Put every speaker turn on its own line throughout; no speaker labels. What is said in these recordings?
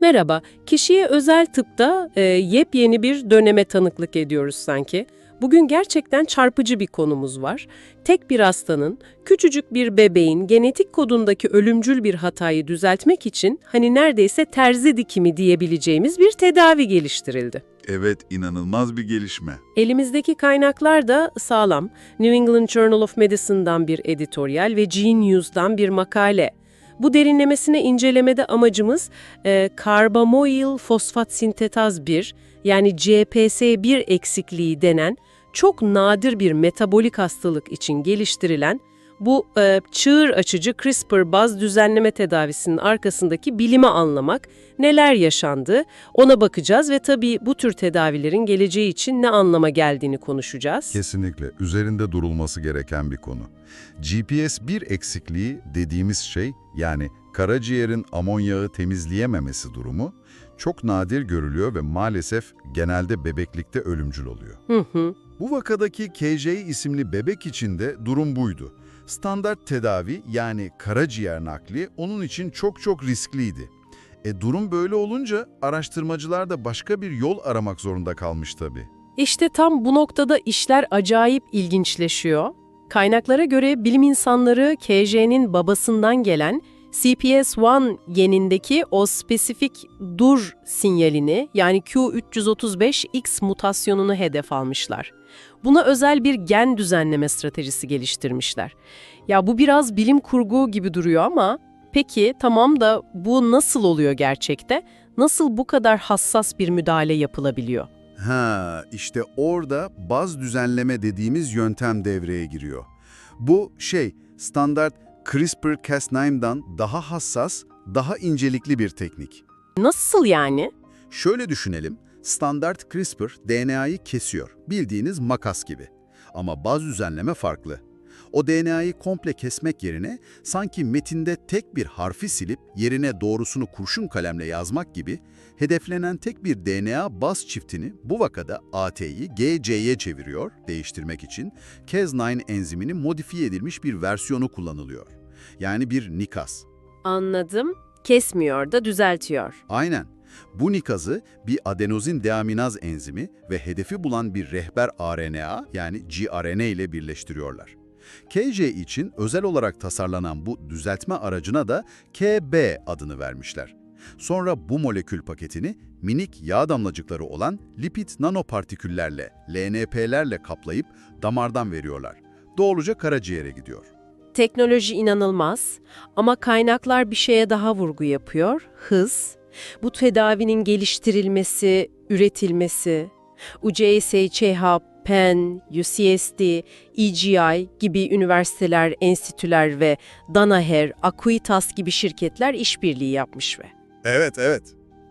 Merhaba, kişiye özel tıpta e, yepyeni bir döneme tanıklık ediyoruz sanki. Bugün gerçekten çarpıcı bir konumuz var. Tek bir hastanın, küçücük bir bebeğin genetik kodundaki ölümcül bir hatayı düzeltmek için hani neredeyse terzi dikimi diyebileceğimiz bir tedavi geliştirildi.
Evet, inanılmaz bir gelişme.
Elimizdeki kaynaklar da sağlam. New England Journal of Medicine'dan bir editoryal ve Gene News'dan bir makale. Bu derinlemesine incelemede amacımız e, karbamoil fosfat sintetaz 1 yani CPS1 eksikliği denen çok nadir bir metabolik hastalık için geliştirilen bu e, çığır açıcı CRISPR baz düzenleme tedavisinin arkasındaki bilimi anlamak, neler yaşandı ona bakacağız ve tabii bu tür tedavilerin geleceği için ne anlama geldiğini konuşacağız.
Kesinlikle üzerinde durulması gereken bir konu. GPS-1 eksikliği dediğimiz şey yani karaciğerin amonyağı temizleyememesi durumu çok nadir görülüyor ve maalesef genelde bebeklikte ölümcül oluyor.
Hı hı.
Bu vakadaki KJ isimli bebek için de durum buydu. Standart tedavi yani karaciğer nakli onun için çok çok riskliydi. E durum böyle olunca araştırmacılar da başka bir yol aramak zorunda kalmış tabii.
İşte tam bu noktada işler acayip ilginçleşiyor. Kaynaklara göre bilim insanları KJ'nin babasından gelen CPS1 genindeki o spesifik dur sinyalini yani Q335X mutasyonunu hedef almışlar. Buna özel bir gen düzenleme stratejisi geliştirmişler. Ya bu biraz bilim kurgu gibi duruyor ama peki tamam da bu nasıl oluyor gerçekte? Nasıl bu kadar hassas bir müdahale yapılabiliyor?
Ha, işte orada baz düzenleme dediğimiz yöntem devreye giriyor. Bu şey, standart CRISPR-Cas9'dan daha hassas, daha incelikli bir teknik.
Nasıl yani?
Şöyle düşünelim, standart CRISPR DNA'yı kesiyor, bildiğiniz makas gibi. Ama baz düzenleme farklı. O DNA'yı komple kesmek yerine sanki metinde tek bir harfi silip yerine doğrusunu kurşun kalemle yazmak gibi hedeflenen tek bir DNA baz çiftini bu vakada AT'yi GC'ye çeviriyor değiştirmek için Cas9 enziminin modifiye edilmiş bir versiyonu kullanılıyor. Yani bir nikas.
Anladım. Kesmiyor da düzeltiyor.
Aynen. Bu nikazı bir adenozin deaminaz enzimi ve hedefi bulan bir rehber RNA yani gRNA ile birleştiriyorlar. KJ için özel olarak tasarlanan bu düzeltme aracına da KB adını vermişler. Sonra bu molekül paketini minik yağ damlacıkları olan lipid nanopartiküllerle, LNP'lerle kaplayıp damardan veriyorlar. Doğruca karaciğere gidiyor.
Teknoloji inanılmaz ama kaynaklar bir şeye daha vurgu yapıyor. Hız. Bu tedavinin geliştirilmesi, üretilmesi. UCSCH, Penn, UCSD, EGI gibi üniversiteler, enstitüler ve Danaher, Acuitas gibi şirketler işbirliği yapmış ve
Evet, evet.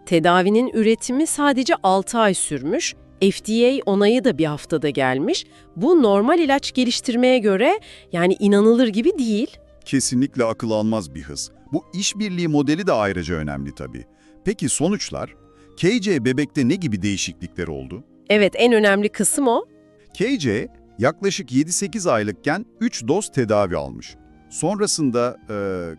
Tedavinin üretimi sadece 6 ay sürmüş, FDA onayı da bir haftada gelmiş. Bu normal ilaç geliştirmeye göre yani inanılır gibi değil.
Kesinlikle akıl almaz bir hız. Bu işbirliği modeli de ayrıca önemli tabii. Peki sonuçlar? KJ bebekte ne gibi değişiklikler oldu?
Evet en önemli kısım o.
KJ yaklaşık 7-8 aylıkken 3 doz tedavi almış. Sonrasında e,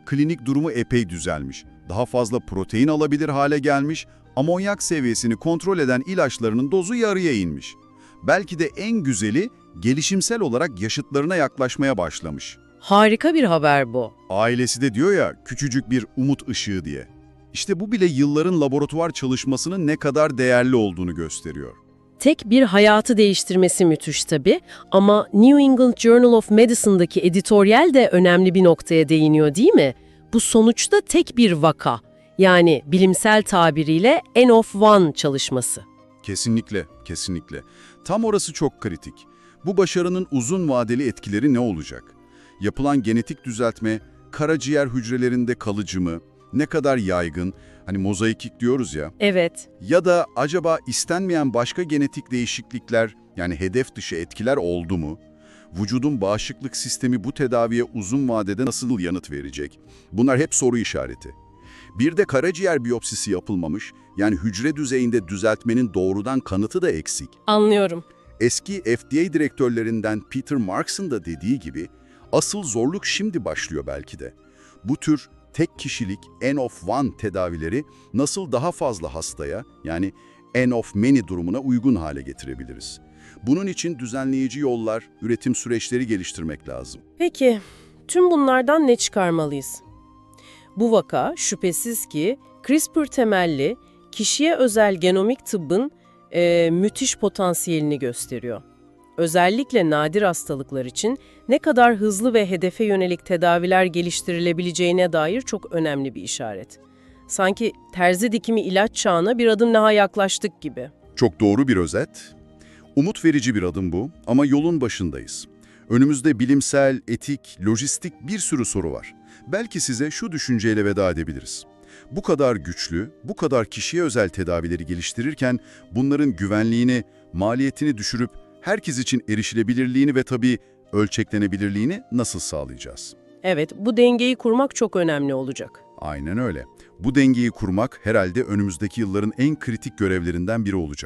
klinik durumu epey düzelmiş. Daha fazla protein alabilir hale gelmiş, amonyak seviyesini kontrol eden ilaçlarının dozu yarıya inmiş. Belki de en güzeli gelişimsel olarak yaşıtlarına yaklaşmaya başlamış.
Harika bir haber bu.
Ailesi de diyor ya küçücük bir umut ışığı diye. İşte bu bile yılların laboratuvar çalışmasının ne kadar değerli olduğunu gösteriyor.
Tek bir hayatı değiştirmesi müthiş tabii ama New England Journal of Medicine'daki editoryal de önemli bir noktaya değiniyor değil mi? Bu sonuçta tek bir vaka. Yani bilimsel tabiriyle N of one çalışması.
Kesinlikle, kesinlikle. Tam orası çok kritik. Bu başarının uzun vadeli etkileri ne olacak? Yapılan genetik düzeltme, karaciğer hücrelerinde kalıcı mı? Ne kadar yaygın? Hani mozaikik diyoruz ya.
Evet.
Ya da acaba istenmeyen başka genetik değişiklikler, yani hedef dışı etkiler oldu mu? Vücudun bağışıklık sistemi bu tedaviye uzun vadede nasıl yanıt verecek? Bunlar hep soru işareti. Bir de karaciğer biyopsisi yapılmamış, yani hücre düzeyinde düzeltmenin doğrudan kanıtı da eksik.
Anlıyorum.
Eski FDA direktörlerinden Peter Marks'ın da dediği gibi, asıl zorluk şimdi başlıyor belki de. Bu tür
tek kişilik N of one tedavileri nasıl daha fazla hastaya yani N of many durumuna uygun hale getirebiliriz? Bunun için düzenleyici yollar, üretim süreçleri geliştirmek lazım.
Peki, tüm bunlardan ne çıkarmalıyız? Bu vaka şüphesiz ki CRISPR temelli kişiye özel genomik tıbbın e, müthiş potansiyelini gösteriyor. Özellikle nadir hastalıklar için ne kadar hızlı ve hedefe yönelik tedaviler geliştirilebileceğine dair çok önemli bir işaret. Sanki terzi dikimi ilaç çağına bir adım daha yaklaştık gibi.
Çok doğru bir özet. Umut verici bir adım bu ama yolun başındayız. Önümüzde bilimsel, etik, lojistik bir sürü soru var. Belki size şu düşünceyle veda edebiliriz. Bu kadar güçlü, bu kadar kişiye özel tedavileri geliştirirken bunların güvenliğini, maliyetini düşürüp herkes için erişilebilirliğini ve tabii ölçeklenebilirliğini nasıl sağlayacağız?
Evet, bu dengeyi kurmak çok önemli olacak.
Aynen öyle. Bu dengeyi kurmak herhalde önümüzdeki yılların en kritik görevlerinden biri olacak.